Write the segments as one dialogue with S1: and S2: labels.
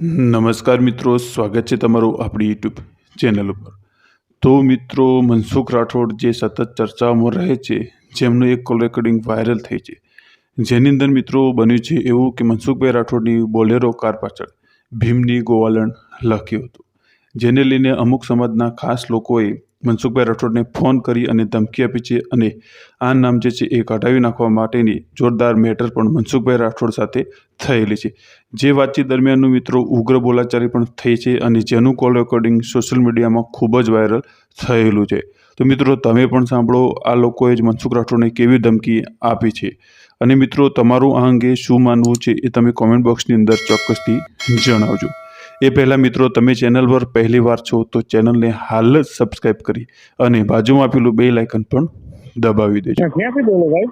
S1: નમસ્કાર મિત્રો, સ્વાગત છે તમારું આપણી યુટ્યુબ ચેનલ ઉપર. તો મિત્રો, મનસુખ રાઠોડ જે સતત ચર્ચાઓમાં રહે છે, જેમનું એક કોલ રેકોર્ડિંગ વાયરલ થઈ છે. જેની અંદર મિત્રો બન્યું છે એવું કે મનસુખભાઈ રાઠોડની બોલેરો કાર પાછળ ભીમની ગોવાલણ લખ્યું હતું. જેને લઈને અમુક સમાજના ખાસ લોકોએ મનસુખભાઈ રાઠોડને ફોન કરી અને ધમકી આપી છે અને આ નામ જે છે એ કઢાવી નાખવા માટેની જોરદાર મેટર પણ મનસુખભાઈ રાઠોડ સાથે થયેલી છે. જે વાતચીત દરમિયાનનું મિત્રો ઉગ્ર બોલાચારી પણ થઈ છે અને જેનું કોલ રેકોર્ડિંગ સોશિયલ મીડિયામાં ખૂબ જ વાયરલ થયેલું છે. તો મિત્રો, તમે પણ સાંભળો, આ લોકોએ જ મનસુખ રાઠોડને કેવી ધમકી આપી છે. અને મિત્રો, તમારું આ અંગે શું માનવું છે એ તમે કોમેન્ટ બોક્સની અંદર ચોક્કસથી જણાવજો. એ પહેલાં મિત્રો તમે ચેનલ પર પહેલી વાર છો તો ચેનલને હાલ જ સબસ્ક્રાઈબ કરી અને બાજુમાં આપેલું બે લાઇકન પણ દબાવી દેજો.
S2: ક્યાંથી બોલો ભાઈ?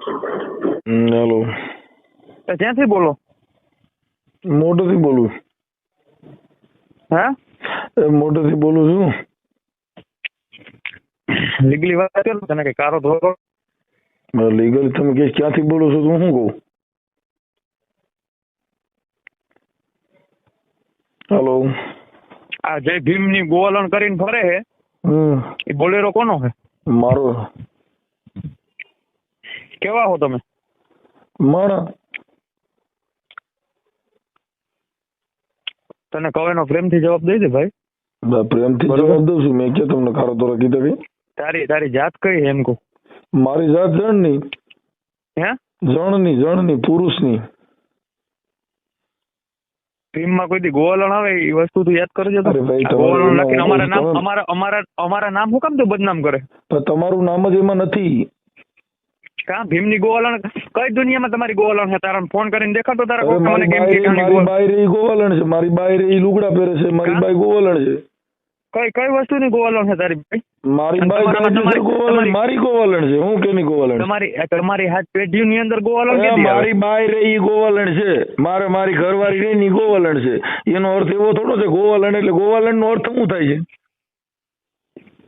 S3: હેલો.
S2: ક્યાંથી બોલો?
S3: મોઢેથી બોલું.
S2: હા?
S3: મોઢેથી બોલું છું.
S2: લીગલી વાત કરો તને કઈ કારો ધોરો?
S3: લીગલી તમે કે ક્યાંથી બોલો છો તો હું કહું? હેલો.
S2: આ જય ભીમની ગોવાલણ કરીને ફરે
S3: હે
S2: એ બોલેરો કોનો હે?
S3: મારો.
S2: કેવા હો તમે?
S3: મારા
S2: તને કહે નો પ્રેમથી જવાબ દઈ દે ભાઈ.
S3: પ્રેમ પ્રેમથી જવાબ દઉં છું. મેં કે તમને ખારો તો કીધો કે?
S2: તારી તારી જાત કઈ એમ કહું?
S3: મારી જાત જણની.
S2: હે?
S3: જણની જણની પુરુષની.
S2: ભીમમાં કોઈ દી ગોવાલણ આવે એ વસ્તુ તું. યાદ કરજે ગોવલણ લખીને અમારા નામ અમારા અમારા અમારા નામ હું કામ તો બદનામ કરે?
S3: તો તમારું નામ જ એમાં નથી.
S2: કા ભીમની ગોવાલણ કઈ દુનિયામાં તમારી ગોવાલણ છે? તારા ફોન કરીને દેખાડતો તારા કોક મને કેમ કે
S3: મારી બાઈ રે ગોવાલણ છે. મારી બાઈ રે લુગડા પહેરે છે. મારી? બાઈ ગોવાલણ છે.
S2: કઈ કઈ વસ્તુની ગોવાલણ છે તારી ભાઈ?
S3: મારી બાઈ ગોવાલણ મારી ગોવાલણ છે. હું કેની ગોવાલણ?
S2: તમારી તમારી હાથ પેઢીની અંદર ગોવાલણ કે
S3: મારી બાઈ રે ઈ ગોવાલણ છે. મારે મારી ઘરવાળી રે ની ગોવાલણ છે. એનો અર્થ એવો થોડો છે ગોવાલણ એટલે ગોવાલણ નો અર્થ શું થાય છે?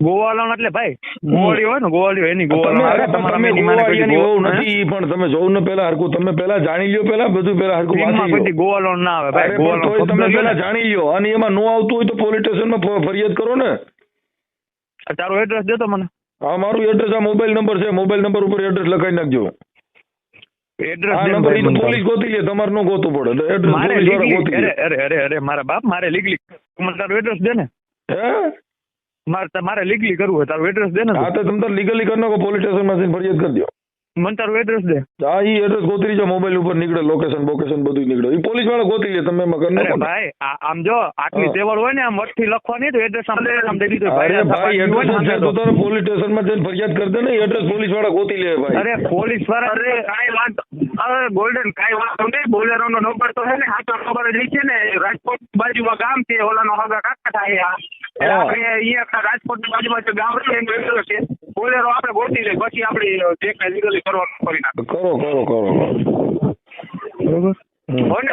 S2: ગોવાલણ એટલે ભાઈ ગોવાળી હોય ને ગોવાળી એની ગોવાલણ
S3: તમે ગોવાળિયાની વહુ નથી પણ તમે જોઉં ને પેલા હરકું તમે પેલા જાણી લ્યો પેલા બધું પેલા હરકું વાંચી લ્યો.
S2: ના આવે ભાઈ
S3: તમે પેલા જાણી લ્યો અને એમાં નો આવતું હોય તો પોલીસ સ્ટેશનમાં ફરિયાદ કરો ને.
S2: તારું એડ્રેસ દેતો મને.
S3: હા મારું એડ્રેસ આ મોબાઈલ નંબર છે મોબાઈલ નંબર ઉપર એડ્રેસ લખાઈ નાખજો.
S2: મારે લીગલી અરે અરે અરે અરે મારા બાપ મારે લીગલી તારું એડ્રેસ દે ને. મારે મારે લીગલી કરવું હોય તારું એડ્રેસ દે ને
S3: હા તો તમે તાર લીગલી કરી નાખો પોલીસ સ્ટેશનમાં જઈને ફરિયાદ કરી દો.
S2: મને તારું એડ્રેસ દે.
S3: હા એ એડ્રેસ ગોતરી જો મોબાઈલ ઉપર નીકળે લોકેશન બોકેશન બધું નીકળે. એ પોલીસવાળા ગોતી લે તમે એમાં કરી નાખો
S2: ભાઈ આમ જો આટલી સેવર હોય ને આમ વટથી લખવાની તો એડ્રેસ આમ આમ દીધું
S3: અરે ભાઈ એડ્રેસ છે તો. તારે પોલીસ સ્ટેશનમાં જઈને ફરિયાદ કરી દે ને એડ્રેસ પોલીસવાળા ગોતી લે ભાઈ.
S2: અરે પોલીસવાળા અરે કાઈ વાત અરે ગોલ્ડન કાઈ વાત નહીં બોલેરો નો નંબર તો છે ને સાચો ખબર જ છે ને રાજકોટ બાજુમાં ગામ છે ઓલાનો હગા કાકા થાય આ. આપણે અહીંયા રાજકોટ બાજુમાં જે ગામ છે એનું છે. બોલેરો આપણે ગોતી લઈએ પછી આપણે જે કાંઈ લીગલી કરવાનું કરી નાખે
S3: કરો કરો કરો
S2: બરોબર?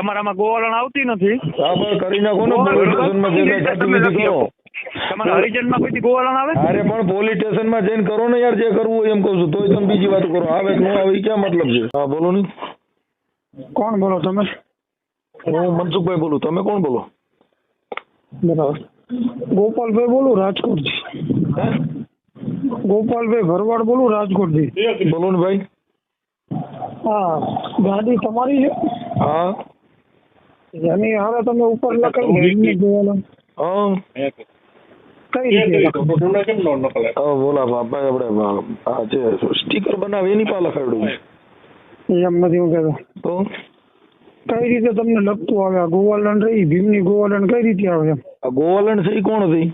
S2: તમારામાં ગોવાળણ આવતી નથી?
S3: હા કરી નાખો ને
S2: તમારા હરિજનમાં આવે?
S3: અરે પણ પોલીસ સ્ટેશનમાં જઈને કરો ને યાર જે કરવું હોય એમ કહું છું. તોય તમે બીજી વાત કરો. આવે કે ન આવે ક્યાં મતલબ છે? હા બોલો ને.
S2: કોણ બોલો તમે?
S3: હું મનસુખભાઈ બોલું. તમે કોણ બોલો?
S4: બરાબર. ગોપાલભાઈ બોલું રાજકોટથી
S3: હે
S4: ગોપાલભાઈ ભરવાડ બોલું રાજકોટથી
S3: બોલો ને ભાઈ
S4: હા ગાડી તમારી છે
S3: હા
S4: એની હારે તમે ઉપર લખેલું ભીમની ગોવાલણ
S3: હા
S4: કઈ રીતે લખેલું?
S3: હા બોલા બાપા આપણે આ છે સ્ટીકર બનાવે એની પાસે લખાડ્યું
S4: એમ નથી હું કહેતો
S3: તો
S4: કઈ રીતે તમને લખતું આવે આ ગોવાલણ રહી ભીમની ગોવાલણ કઈ રીતે આવે એમ
S3: આ ગોવાલણ છે કોણ હતી?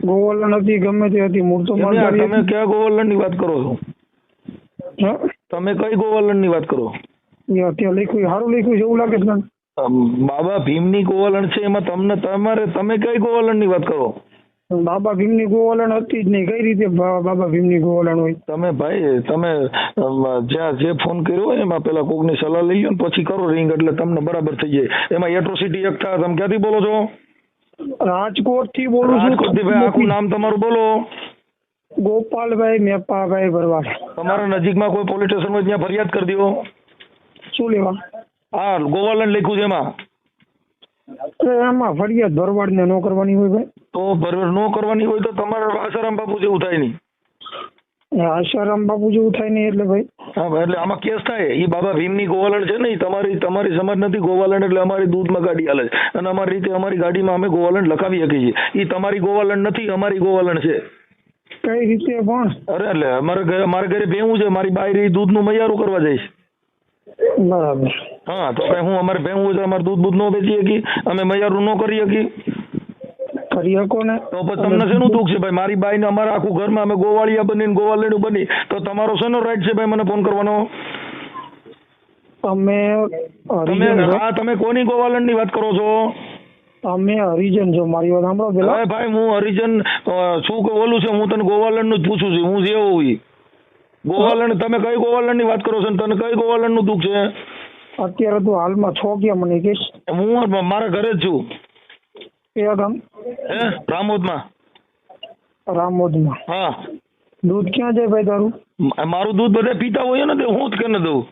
S4: ગોવલણ હતી ગમે તે હતી મૂળ તો
S3: તમે કયા ગોવલણની વાત કરો છો? તમે કઈ ગોવલણની વાત કરો?
S4: અત્યારે લખ્યું સારું લખ્યું છે એવું લાગે છે
S3: બાબા ભીમ ભીમની ગોવાલણ છે એમાં તમને તમારે તમે કઈ ગોવલણની વાત કરો?
S4: બાબા ભીમની ગોવલણ હતી જ નહીં કઈ રીતે બાબા બાબા ભીમની ગોવાલણ હોય?
S3: તમે ભાઈ તમે જ્યાં જે ફોન કર્યો હોય એમાં પેલા કોકની સલાહ લઈ લો ને પછી કરો રિંગ એટલે તમને બરાબર થઈ જાય. એમાં એટ્રોસિટી એકતા તમે ક્યાંથી બોલો છો?
S4: રાજકોટથી બોલું છું.
S3: રાજકોટથી આખું નામ તમારું બોલો.
S4: ગોપાલભાઈ મેપાભાઈ ભરવાડ.
S3: તમારા નજીકમાં કોઈ પોલીસ સ્ટેશન હોય ત્યાં ફરિયાદ કરી દો.
S4: શું લેવા?
S3: હા ગોવાલન લખ્યું છે એમાં.
S4: એમાં ફરિયાદ ભરવાડ ને નો કરવાની હોય ભાઈ.
S3: તો ભરવાડ નો કરવાની હોય તો તમારે આસારામ બાપુ જેવું થાય નહીં.
S4: આશારામ બાપુ જેવું થાય નહીં એટલે ભાઈ.
S3: હા એટલે આમાં કેસ થાય. એ બાબા ભીમની ગોવાલણ છે ને તમારી તમારી સમજ નથી. ગોવાલણ એટલે અમારી દૂધમાં ગાડી હાલે છે. અને અમારી રીતે અમારી ગાડીમાં અમે ગોવાલણ લખાવી શકીએ છીએ. એ તમારી ગોવાલણ નથી અમારી ગોવાલણ છે.
S4: કઈ રીતે પણ?
S3: અરે એટલે અમારે ઘરે મારા ઘરે ભેવું છે. મારી બાયરી દૂધનું મૈયારું કરવા જઈશ
S4: બરાબર.
S3: હા તો કઈ હું અમારે ભેવું છે અમારે દૂધ બૂધ નો વેચી શકી અમે મૈયારું નો કરી શકી
S4: કરી શકો ને
S3: તો પછી તમને શેનું દુઃખ છે ભાઈ? મારી બાઈને અમારા આખું ઘરમાં અમે ગોવાળિયા બનીને ગોવાલેડું બની. તો તમારો શેનો રાઈટ છે ભાઈ મને ફોન કરવાનો? તમે
S4: તમે
S3: હા તમે કોની ગોવાલણની વાત કરો છો?
S4: અમે હરિજન છો. મારી વાત સાંભળો પેલા.
S3: હવે ભાઈ હું હરિજન શું બોલું છે? હું તને ગોવાલણનું જ પૂછું છું. હું જે હોય ગોવાલણ તમે કઈ ગોવાલણની વાત કરો છો તને કઈ ગોવાલણનું દુઃખ છે?
S4: અત્યારે તું હાલમાં છો ક્યાં મને કહીશ?
S3: હું મારા ઘરે જ છું.
S4: કયા ગામ
S3: હે? રામોદમાં?
S4: રામોદમાં.
S3: હા.
S4: દૂધ ક્યાં જાય ભાઈ તારું?
S3: મારું દૂધ બધા પીતા હોય ને તે હું જ કેને દઉં?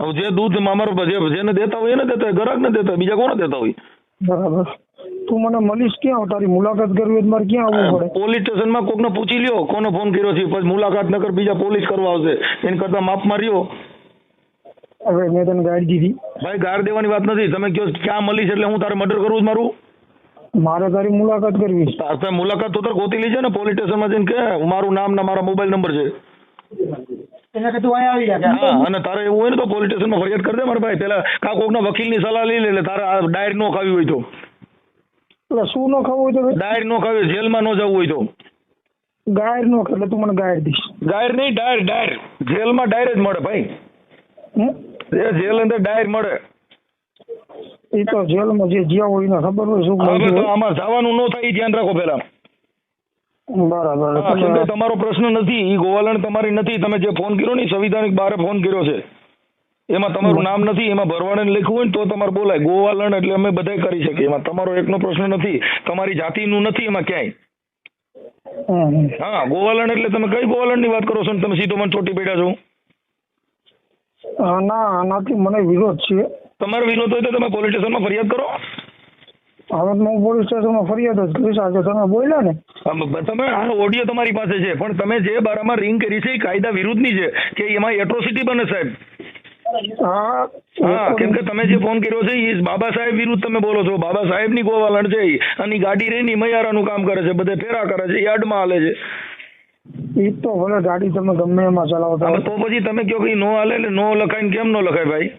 S3: હવે જે દૂધ અમારો જે જેને દેતા હોય એને દેતા હોય ગ્રાહક ને દેતા હોય બીજા કોને દેતા હોય?
S4: બરાબર. તું મને મળીશ ક્યાં? તારી મુલાકાત કરવી હોય મારે ક્યાં આવવું પડે?
S3: પોલીસ સ્ટેશનમાં કોકને પૂછી લ્યો કોને ફોન કર્યો છે પછી મુલાકાત નગર બીજા પોલીસ કરવા આવશે. એની કરતા માપમાં રહ્યો
S4: હવે મેં તને ગાડી દીધી.
S3: ભાઈ ગાર દેવાની વાત નથી. તમે કયો ક્યાં મળીશ એટલે હું તારે મર્ડર કરું છે મારું?
S4: મારે તારી મુલાકાત કરવી છે.
S3: તાર મુલાકાત તો તારે ગોતી લેજે ને પોલીસ સ્ટેશનમાં જઈને કે મારું નામ ને મારા મોબાઈલ નંબર છે. હા અને તારે એવું હોય ને તો પોલીસ સ્ટેશનમાં ફરિયાદ કરી દે મારા ભાઈ. પેલા કા કોકના વકીલની સલાહ લઈ લે એટલે તારે આ ડાયર નો ખાવી હોય તો.
S4: એટલે શું નો ખાવું હોય તો
S3: ડાયર નો ખાવી જેલમાં ન જવું હોય તો.
S4: ગાયર નો એટલે તું મને ગાયર દઈશ.
S3: ગાયર નહીં ડાયર ડાયર. જેલમાં ડાયર જ મળે ભાઈ? એ જેલ અંદર ડાયર મળે.
S4: એ તો જેલમાં જે જ્યાં હોય એને ખબર હોય શું
S3: તો આમાં જવાનું ન થાય એ ધ્યાન રાખો પેલા
S4: બરાબર
S3: તમારો પ્રશ્ન નથી ઈ ગોવાલણ તમારી નથી તમે જે ફોન કર્યો ને સંવિધાનિક બારે ફોન કર્યો છે. એમાં તમારું નામ નથી એમાં ભરવાડે લખ્યું હોય ને તો તમારે બોલાય. ગોવાલણ એટલે અમે બધાય કરી શકીએ. એમાં તમારો એકનો પ્રશ્ન નથી તમારી જાતિનું નથી એમાં ક્યાંય. હા ગોવાલણ એટલે તમે કઈ ગોવાલણની વાત કરો છો ને? તમે સીધો મને ચોટી પડ્યા છો.
S4: ના આનાથી મને વિરોધ છે.
S3: તમારો વિરોધ હોય તો તમે પોલીસ સ્ટેશનમાં ફરિયાદ કરો.
S4: હવે હું પોલીસ સ્ટેશનમાં ફરિયાદ જ કરીશ. આજે તમે બોલ્યા ને.
S3: તમે આ ઓડિયો તમારી પાસે છે. પણ તમે જે બારામાં રિંગ કરી છે એ કાયદા વિરુદ્ધની છે કે એમાં એટ્રોસિટી બને સાહેબ?
S4: હા
S3: હા કેમ કે તમે જે ફોન કર્યો છે એ બાબા સાહેબ વિરુદ્ધ તમે બોલો છો. બાબા સાહેબ સાહેબની ગોવાલણ છે અને અને ઈ ગાડી રહીને મૈયારાનું કામ કરે છે બધે ફેરા કરે છે યાર્ડમાં હાલે છે.
S4: ઈ તો ભલે ગાડી તમે ગમે એમાં ચલાવતા
S3: તો પછી તમે કયો કે નો હાલે એટલે નો લખાય ને કેમ નો લખાય ભાઈ?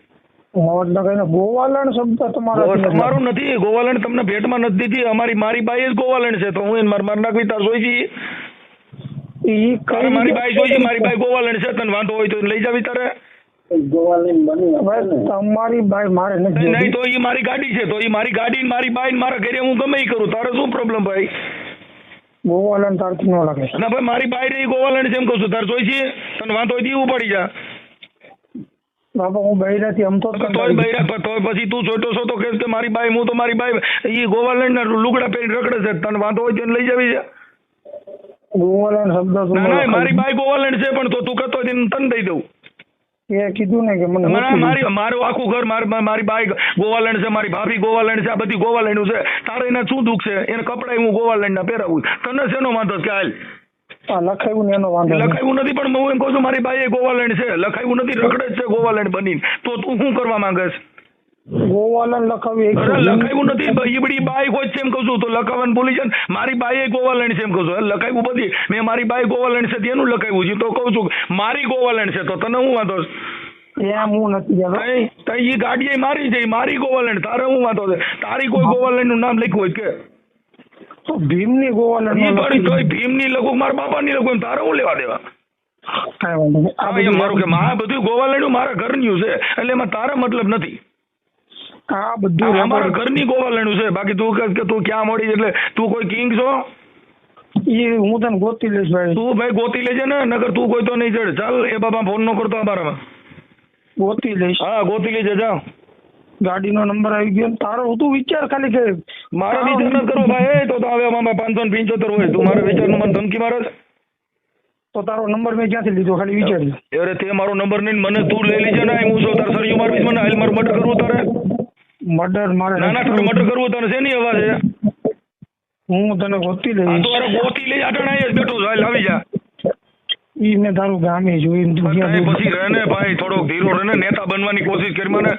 S4: મોજ લખાય ગોવાલણ શબ્દ તમારા
S3: તમારું નથી ગોવાલણ તમને ભેટમાં નથી દીધી. અમારી મારી બાઈ જ ગોવાલણ છે તો હું એને મારી માર નાખવી તાર જોઈ છી
S4: ઈ
S3: તારે
S4: કઈ
S3: મારી બાઈ જોઈ છે મારી બાઈ ગોવાલણ છે તને વાંધો હોય તો લઈ જાવી તારે.
S4: તમારી બાઈ મારે નથી
S3: નહીં તો એ મારી ગાડી છે તો એ મારી ગાડી મારી બાઈ મારા ઘરે હું ગમે કરું. તારે શું પ્રોબ્લેમ ભાઈ?
S4: ગોવાલણ તારથી ન લાગે.
S3: ના ભાઈ મારી બાઈ રહી ગોવાલણ છે એમ કહું છું. તાર જોઈ છે? તને વાંધો હોય તો પડી જા.
S4: બાપા હું બૈરાથી આમ તો
S3: તોય બૈરા પ- તોય પછી તું છોટો છો તો કે મારી બાઈ હું તો મારી બાઈ ઈ ગોવાલણ ના લુગડા પહેરી રખડે છે. તને વાંધો હોય તો લઈ જાવી છે?
S4: ગોવાલન શબ્દ
S3: ના ના મારી બાઈ ગોવાલણ છે પણ તો તું કહેતો તને દઈ દઉં.
S4: એ કીધું ને કે મને
S3: મારી મારું આખું ઘર મારી મારી બાઈ ગોવાલણ છે મારી ભાભી ગોવાલેન્ડ છે આ બધી ગોવાલેન્ડ છે. તારે એને શું દુઃખ છે? એને કપડાં હું ગોવાલેન્ડ ના પહેરાવું. તને શેનો વાંધો કે હાલ?
S4: આ લખાયું ને એનો વાંધો
S3: લખાયું નથી પણ હું એમ કહું છું મારી બાઈ ગોવાલેન્ડ છે. લખાયું નથી રખડે છે ગોવાલેન્ડ બની તો તું શું કરવા માંગે છે
S4: ગોવાલણ લખાવ્યું
S3: લખાયું નથી. બ- ઈ બધી બાઈ હોય છે એમ કહું છું. તો લખાવાનું ભૂલી છે મારી બાઈ ગોવાલણ છે એમ કહું છું. લખાવ્યું બધી. મેં મારી બાઈ ગોવાલણ છે તેનું લખાવ્યું છે. તો કહું છું મારી ગોવાલણ છે તો તને હું વાંધો
S4: એમ હું નથી જતો
S3: તઈ તઈ ગાડી મારી છે. મારી ગોવાલણ. તારે હું વાંધો છે? તારી કોઈ ગોવાલણનું નામ લખ્યું હોય કે?
S4: તો ભીમની ગોવાલણ
S3: એ પણ તો ભીમની લખું મારા બાપાની લખું તારે હું લેવા દેવા?
S4: કાંઈ વાંધો નહીં. આ બધું
S3: મારું કે આ બધું ગોવાલણું મારા ઘરનું છે. એટલે એમાં તારા મતલબ નથી.
S4: આ બધું
S3: અમારા ઘરની ગોવાલણું છે. બાકી તું કે તું ક્યાં મળી એટલે તું કોઈ કિંગ છો?
S4: એ હું તને ગોતી લઈશ ભાઈ.
S3: તું ભાઈ ગોતી લેજે ને નગર તું કોઈ તો નહીં ચડે. ચાલ એ બાપા ફોન નો કરતો અમારામાં.
S4: ગોતી લઈશ.
S3: હા ગોતી લેજે જા.
S4: ગાડીનો નંબર આવી ગયો તારો. તું વિચાર ખાલી કે
S3: મારા વિચાર ન કરો ભાઈ. તો તો હવે અમારે પાંચસો ને પંચોતેર હોય. તું મારા વિચાર મને ધમકી મારે
S4: તો તારો નંબર મેં ક્યાંથી લીધો? ખાલી વિચાર
S3: અરે તે મારો નંબર નહીં મને તું લઈ લેજે ને. હું છું. તાર સરયું મારવીશ મને. હાલ મારું મર્ડર કરવું તારે.
S4: મર્ડર મારે
S3: ના ના મર્ડર કરવું તને શેની અવાજ છે?
S4: હું તને ગોતી લઈ
S3: તો અરે ગોતી લઈ આટણ આઈ બેઠો હાલ આવી જા.
S4: ઈ મેં તારું ગામે જોઈને
S3: તારે પછી રહે ને ભાઈ થોડોક ધીરો રહે ને નેતા બનવાની કોશિશ કરી મને.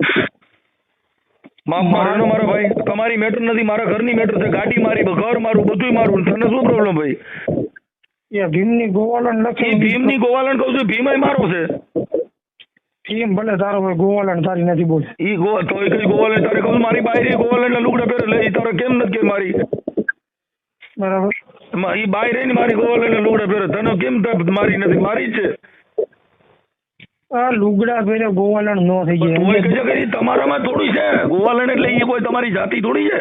S3: માફ મારો મારા ભાઈ. તમારી મેટર નથી મારા ઘરની મેટર છે. ગાડી મારી ઘર મારું બધુંય મારું. તને શું પ્રોબ્લેમ ભાઈ?
S4: એ ભીમની ગોવાલન લખી
S3: ભીમની ગોવાલણ કહું છું ભીમય મારો છે.
S4: ભીમ ભલે તારો હોય ગોવાલન તારી નથી બોલ.
S3: ઈ ગો તો એ કઈ ગોવાલણ તારે કહું મારી બાયરી ગોવાલણ લુગડા પહેરે લે ઈ તારે કેમ નથી કે મારી?
S4: બરાબર.
S3: ઈ બાય રહીને મારી ગોવાલણ લુગડા પહેરે. તને કેમ મારી નથી? મારી છે.
S4: આ લુગડા પહેરે ગોવાલન નો થઈ જાય.
S3: કહેજો કે તમારામાં થોડી છે. ગોવાલણ એટલે ઈ કોઈ તમારી જાતિ થોડી છે?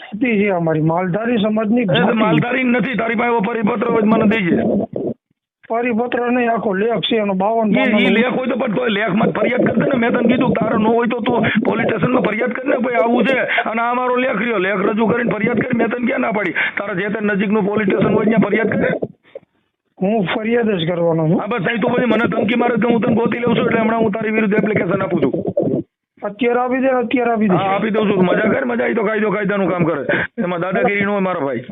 S4: જાતિ છે અમારી. માલધારી સમાજની.
S3: માલધારી નથી. તારી પાસે પરિપત્ર મને દેજે.
S4: પરિપત્ર નહીં આખો લેખ છે એનો બાવન
S3: લેખ. હોય તો પણ તોય લેખમાં જ ફરિયાદ કરી ને. મેં તને કીધું તારો ન હોય તો તું પોલીસ સ્ટેશનમાં ફરિયાદ કરી ને ભાઈ આવું છે. અને આ મારો લેખ રહ્યો. લેખ રજૂ કરીને ફરિયાદ કરી મેં તને ક્યાં ના પાડી? તારા જે તે નજીકનું પોલીસ સ્ટેશન હોય ત્યાં ફરિયાદ કરે?
S4: હું ફરિયાદ જ કરવાનો છું.
S3: હા બસ અહીં તું પછી મને ધમકી મારે તો હું તને ગોતી લઉં છું એટલે હમણાં હું તારી વિરુદ્ધ એપ્લિકેશન આપું છું.
S4: અત્યારે આપી દે અત્યારે આપી દે.
S3: આપી દઉં છું. મજા કર મજા. આવી તો કાયદો કાયદાનું કામ કરે. એમાં દાદાગીરી નો હોય મારા ભાઈ.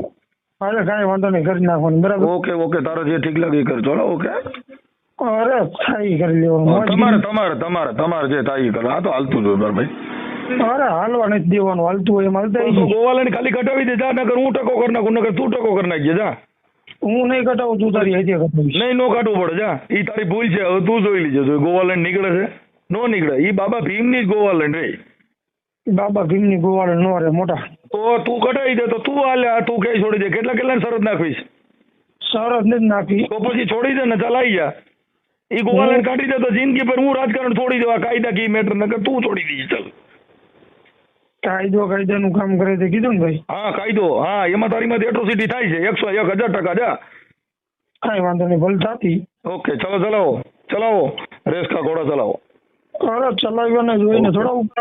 S4: અરે કઈ વાંધો નહીં કરી નાખવાનું બરાબર?
S3: ઓકે ઓકે તારો જે ઠીક લાગે એ કર ચલો ઓકે?
S4: અરે થાય કરી લેવાનું
S3: તમારે તમારે તમારે તમારે જે થાય કરો આ તો હાલતું જ હોય ભાઈ.
S4: અરે હાલવા નથી દેવાનું હાલતું હોય એમ હાલતા.
S3: ગોવાલાને ખાલી કટાવી દે જા નકર હું ટકો કરી નાખું નકર તું ટકો કરી નાખજે જા.
S4: હું નહીં કટાવું તું તારી હજી કટાવીશ
S3: નહીં નો કાઢવું પડે જા. ઈ તારી ભૂલ છે હવે તું જોઈ લીજે જો લઈને નીકળે છે નો નીકળે. ઈ બાબા ભીમની જ ગોવાલણ રે.
S4: બાબા ભીમની ગોવાળ નો રે મોટા.
S3: તો તું કઢાઈ દે તો તું હાલે આ તું કઈ છોડી દે? કેટલા કેટલા શરત નાખવીશ?
S4: સરસ નથી નાખી.
S3: તો પછી છોડી દે ને ચલાઈ જા. એ ગોવાલણ કાઢી દે તો જિંદગી પર હું રાજકારણ છોડી દેવા કાયદા કી મેટર નકર તું છોડી દીધી ચાલ.
S4: કાયદો કાયદાનું કામ કરે છે કીધું ને ભાઈ?
S3: હા કાયદો. હા એમાં તારી માંથી એટ્રોસિટી થાય છે. એકસો એક હજાર ટકા જા.
S4: કઈ વાંધો નહીં ભલે થતી.
S3: ઓકે ચલો ચલાવો. ચલાવો. રેસ કા ઘોડા ચલાવો.
S4: અરે ચલાવ્યો ને જોઈને થોડા ઉપર